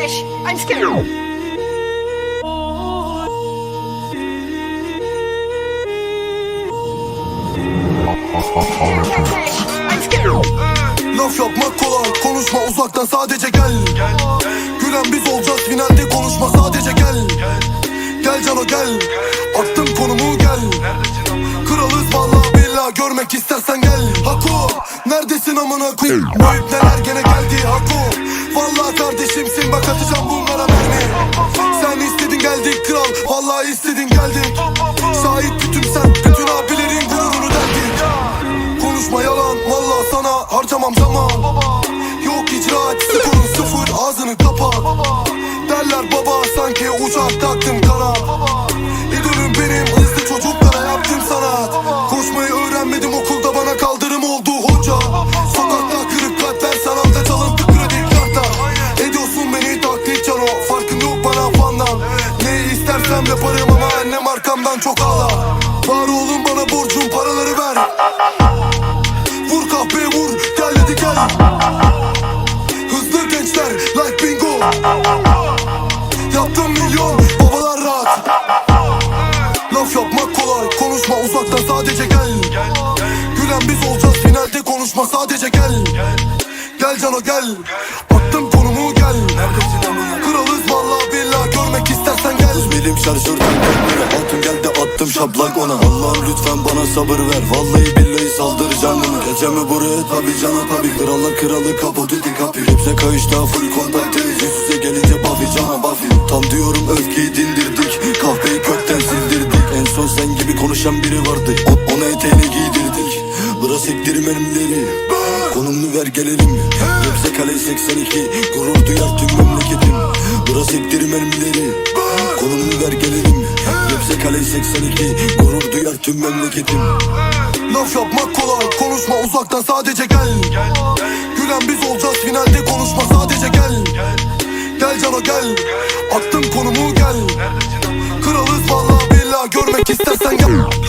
cash. I'm scared. Laf yapmak kolay konuşma uzaktan sadece gel. Gülen biz olacağız finalde konuşma sadece gel. Gel Cano gel. Attım konumu gel. Kralız valla billah görmek istersen gel. Hako neredesin amına koyayım? Bu ip neler gene geldi kral. Vallahi istedin geldik arkamdan çok ağlar Var oğlum bana borcum paraları ver. Vur kahpe vur gel hadi gel. Hızlı gençler like bingo. Yaptım milyon babalar rahat. Laf yapmak kolay konuşma uzaktan sadece gel. Gülen biz olacağız finalde konuşma sadece gel. Gel Cano gel. Attım konumu gel. Kralız valla billah görmek istersen gel. Milim şarjörden attım şaplak ona Allah'ım lütfen bana sabır ver. Vallahi billahi saldıracağım onu Gecemi buraya tabi cana tabi Krallar kralı kapı dedi kapı. Hepsi kayışta full kontaktayız Yüz yüze gelince Buffy cana Buffy. Tam diyorum öfkeyi dindirdik. Kahveyi kökten sildirdik. En son sen gibi konuşan biri vardı. O, Ona eteğini giydirdik. Bırak sektir mermileri Konumunu ver gelelim. Hepsi kale 82 Gurur duyar tüm memleketim. Bırak sektir mermileri Konumunu ver gelelim kale 82 Gurur duyar tüm memleketim. Laf yapmak kolay konuşma uzaktan sadece gel. Gülen biz olacağız finalde konuşma sadece gel. Gel Cano gel. Attım konumu gel. Kralız valla billah görmek istersen gel